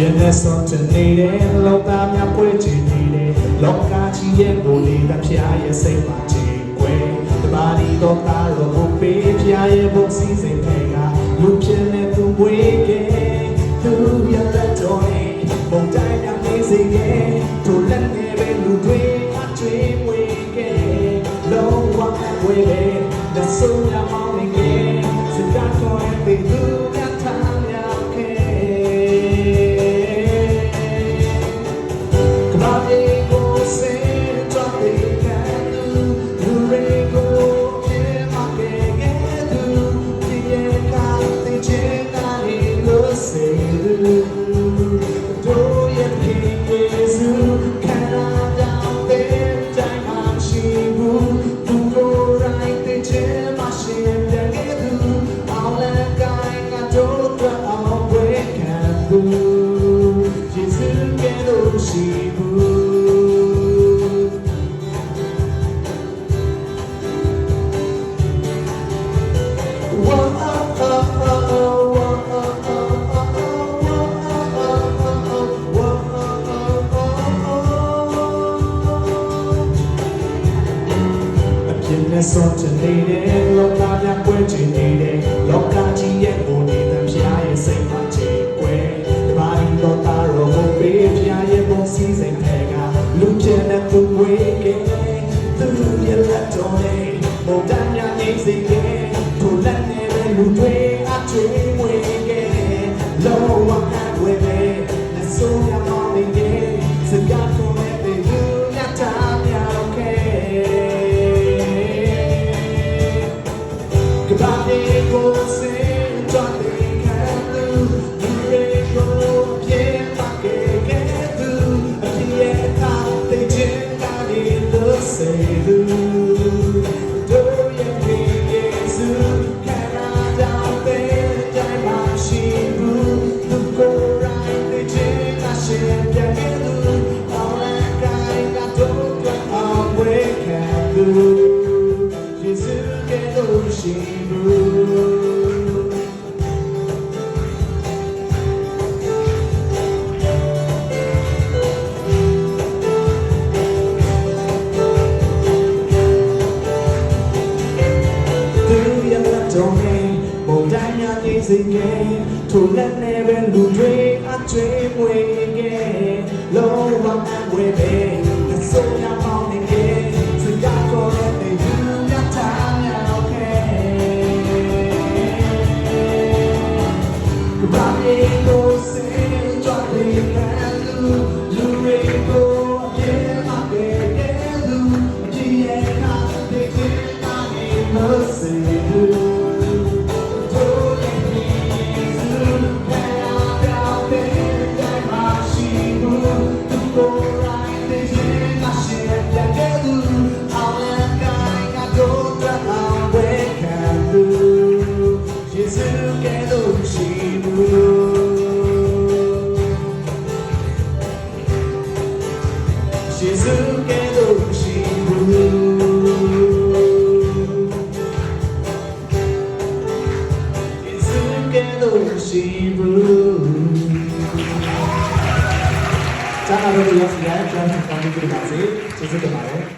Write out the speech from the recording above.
ပြင်းနဲ့စွန့်ချနေတဲ့လောကများပွေချင်နေတဲ့လောကကြီးရဲ့ကိုယ်လေးတစ်ဖျားရဲ့စိတ်ပါချေကွယ်တပါးဒီတော့ကားတော့ဘုပေးဖျားရဲ့ဘုစည်းစိမ်တွေကလူပြင်းနဲ့သူပွေခဲ့သူရတဲ့တော်နဲ့ဘုံတိုင်းကလေးစိတ်ရဲ့သူလက်နဲ့ပဲလူတွေအချွေးမွေးခဲ့လုံးဝအဝေးပဲလက်စုံရမောင်းနေခဲ့စစ်တာတော်ရဲ့သူက နဲ့စောင့်ချနေတဲ့လောကများပွဲချင်နေတဲ့ que no chegou. Thủ lên nè bên đủ thuê, ác thuê mùi nghe lâu blue. Jangan lupa like, share, dan subscribe. Terima kasih.